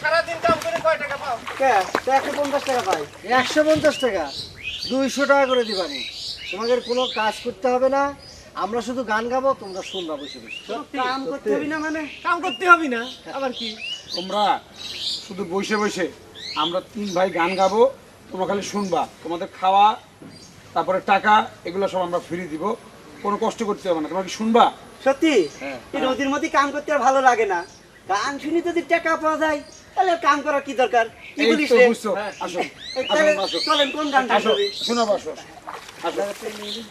সারাদিন কাম করে কয় টাকা পাও? একশো পঞ্চাশ টাকা পাই। একশো পঞ্চাশ টাকা? দুইশো টাকা করে দিবানি। তোমাদের কোনো কাজ করতে হবে না। আমরা শুধু গান গাবো তোমরা শুনবা বসে বসে। কাম করতে হবে না মানে? কাম করতে হবে না? আবার কি? তোমরা শুধু বসে বসে আমরা তিন ভাই গান গাবো তোমরা খালি শুনবা। তোমাদের খাওয়া তারপরে টাকা এগুলো সব আমরা ফ্রি দিব। কোনো কষ্ট করতে হবে না। তোমরা কি শুনবা? সত্যি? হ্যাঁ। এই নদীর মধ্যে কাম করতে আর ভালো লাগে না। গান শুনি যদি টাকা পাওয়া যায় তাহলে কাম করার কি দরকার? কি বলিস রে? বুঝছ। আসো। আসো, আসো। চলেন কোন গানটা শুনবি? শোনো বসো আসো।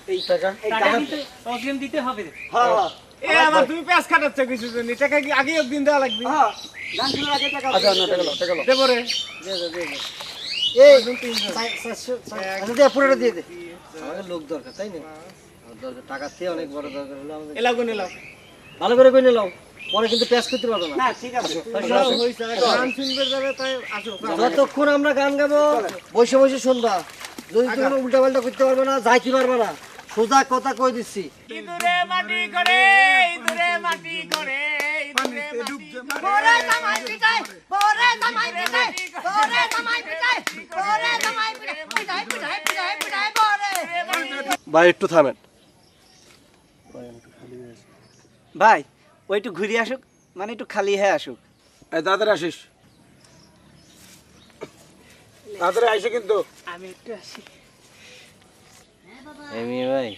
এই টাকা। এই টাকা গান দিতে অগ্রিম দিতে হবে। হ্যাঁ হ্যাঁ এ আবার তুমি পেঁয়াজ খাটাচ্ছ কিছু জন্য টাকা কি আগে একদিন দেওয়া লাগবে? হ্যাঁ গান শোনার আগে টাকা আচ্ছা না টাকা টাকা দেবো রে। এই চার- চারশো চার- দে পুরোটা দিয়ে দে। আমাদের লোক দরকার তাই না? আমার দরকার থেকে অনেক বড় দরকার হলো আমাদের। এলাও এলাও। ভালো করে কই নিলাম পরে কিন্তু প্যাস করতে পারব না। না ঠিক আছে গান শুনবে যাবে তাই আসো যতক্ষণ আমরা গান গাবো বসে বসে শুনবা। যদি তুমি উল্টা পাল্টা করতে পারবে না যাইতে পারবে না। সোজা কথা কই দিচ্ছি। ইঁদুরে মাটি করে ইঁদুরে মাটি করে ইঁদুরে মাটি ভাই একটু থামেন। ভাই ওই একটু ঘুরে আসুক মানে একটু খালি হয়ে আসুক। তাড়াতাড়ি আসিস। তাড়াতাড়ি আইসো কিন্তু। আমি একটু আসি। এমি ভাই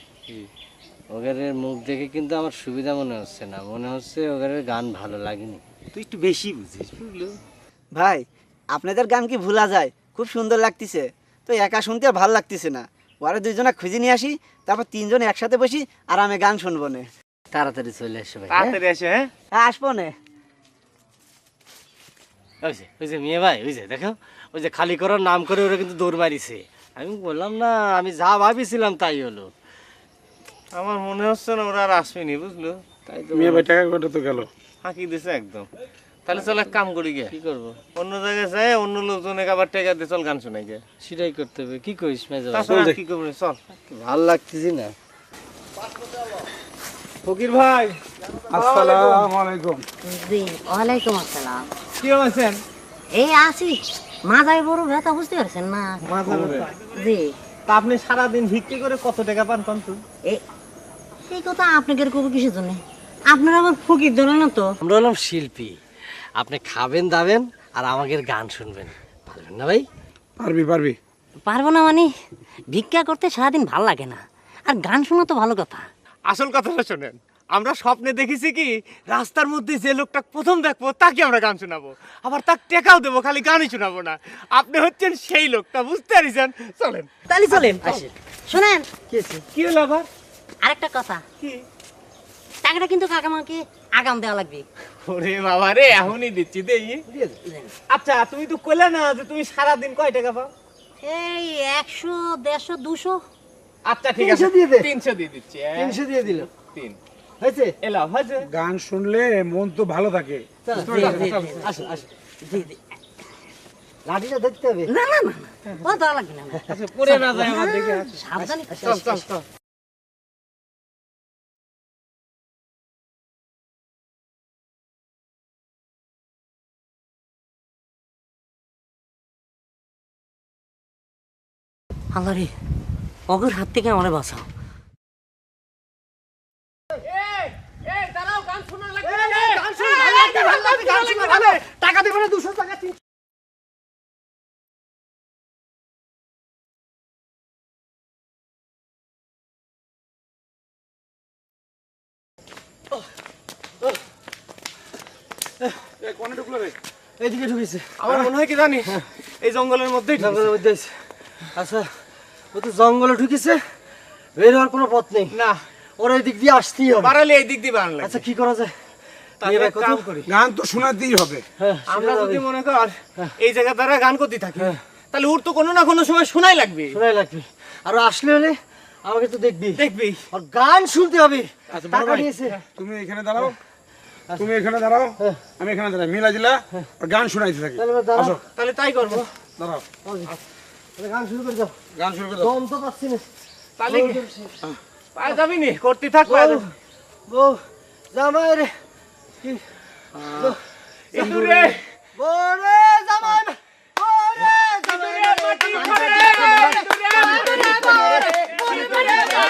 ওদের মুখ দেখে কিন্তু আমার সুবিধা মনে হচ্ছে না। মনে হচ্ছে ওদের গান ভালো লাগেনি। তুই একটু বেশি বুঝিস বুঝলো? ভাই আপনাদের গান কি ভোলা যায়? খুব সুন্দর লাগতেছে। তো একা শুনতে আর ভালো লাগতেছে না। ওরা দুইজনা খুঁজে নিয়ে আসি তারপর তিনজন একসাথে বসি আর আমি গান শুনব না। তাড়াতাড়ি চলে এসো ভাই হ্যাঁ? তাড়াতাড়ি আসে হ্যাঁ? হ্যাঁ আসব না। ওই যে ওই যে মেয়ে ভাই ওই যে দেখো ওই যে খালি করার নাম করে ওরা কিন্তু দৌড় মারিছে। আমি বললাম না আমি যা ভাবিছিলাম তাই হলো। আমার মনে হচ্ছে না ওরা আর আসবেনি বুঝলো? তাই তো মেয়ে ভাই টাকা কটা তো গেল? ফাঁকি দিছে একদম। তাহলে চল এক কাম করি গে। কি করব? অন্য জায়গায় যাই অন্য লোকজনকে আবার টেকা দিয়ে চল গান শোনাই গে। সেটাই করতে হবে কি করিস মেজো কি করব চল। ভালো লাগতেছি না। ফকির ভাই আসসালামু আলাইকুম। জি ওয়ালাইকুম আসসালাম। কি আছেন এই আছি। মাথায় বড় ব্যথা বুঝতে পারছেন না? জি। তা আপনি সারাদিন ভিক্ষি করে কত টাকা পান কন্ত এই এই কথা আপনাকে কব কিসের জন্য? আপনারা আবার ফকির ধরে না তো? আমরা হলাম শিল্পী। আপনি খাবেন দাবেন আর আমাদের গান শুনবেন। পারবেন না ভাই? পারবি পারবি। পারব না মানে ভিক্ষা করতে সারাদিন ভালো লাগে না। আর গান শোনা তো ভালো কথা। আসল কথাটা শোনেন আমরা স্বপ্নে দেখেছি কি রাস্তার মধ্যে যে লোকটা প্রথম দেখব তাকে আমরা গান শোনাবো। আবার তার টেকাও দেবো খালি গানই শোনাবো না। আপনি হচ্ছেন সেই লোকটা বুঝতে পারিছেন? চলেন। তাহলে চলেন শোনেন। কি হলো আবার? আরেকটা কথা। কি? টাকাটা কিন্তু কাকামাকে আগাম দেওয়া লাগবে। ওরে বাবা রে এখনই দিচ্ছি দেই। আচ্ছা তুমি তো কইলে না যে তুমি সারাদিন কয় টাকা পাও? এই একশো দেড়শো দুশো। আচ্ছা ঠিক আছে। 300 দিয়ে দে। তিনশো দিয়ে দিচ্ছি এক, তিনশো দিয়ে দিল। তিন। হয়েছে? এলাও হয়েছে? গান শুনলে মন তো ভালো থাকে। আসো আসো জি জি লাঠিটা দেখতে হবে। না না না ও দেওয়া লাগবে না আচ্ছা পরে না যায় আমার দেখে সাবধানে চল চল চল। আল্লাহ রে। অগর হাত থেকে আমারে বাঁচাও। টাকা দেবে না দুশো টাকা কোনে ঢুকলো রে? এইদিকে ঢুকেছে। আমার মনে হয় কি জানি এই জঙ্গলের মধ্যেই। জঙ্গলের মধ্যে আচ্ছা। ও তো জঙ্গলে ঢুকেছে বের হওয়ার কোনো পথ নেই। না। ওর এই দিক দিয়ে আসতেই হবে। বাড়ালে এই দিক দিয়ে আচ্ছা কি করা যায়? গান তো শোনাতেই হবে। হ্যাঁ, আমরা যদি মনে কর এই জায়গা দ্বারা গান করতে থাকি তাহলে ওর তো কোনো না কোনো সময় শোনাই লাগবে। শোনাই লাগবে। আর আসলে হলে আমাকে তো দেখবি। দেখবি। আর গান শুনতে হবে। আচ্ছা, তুমি এখানে দাঁড়াও। তুমি এখানে দাঁড়াও। আমি এখানে দাঁড়াই। মিলা দিলা গান শোনাইতে থাকি। তাহলে এবার দাঁড়াও। আসো। তাহলে তাই করব। দাঁড়াও। তাহলে গান শুরু করে দাও। গান শুরু করে দাও। দম তো পাচ্ছি না। তাহলে পায়ে যাবি নি? করতে থাক বউ জামাই রে। ইঁদুরে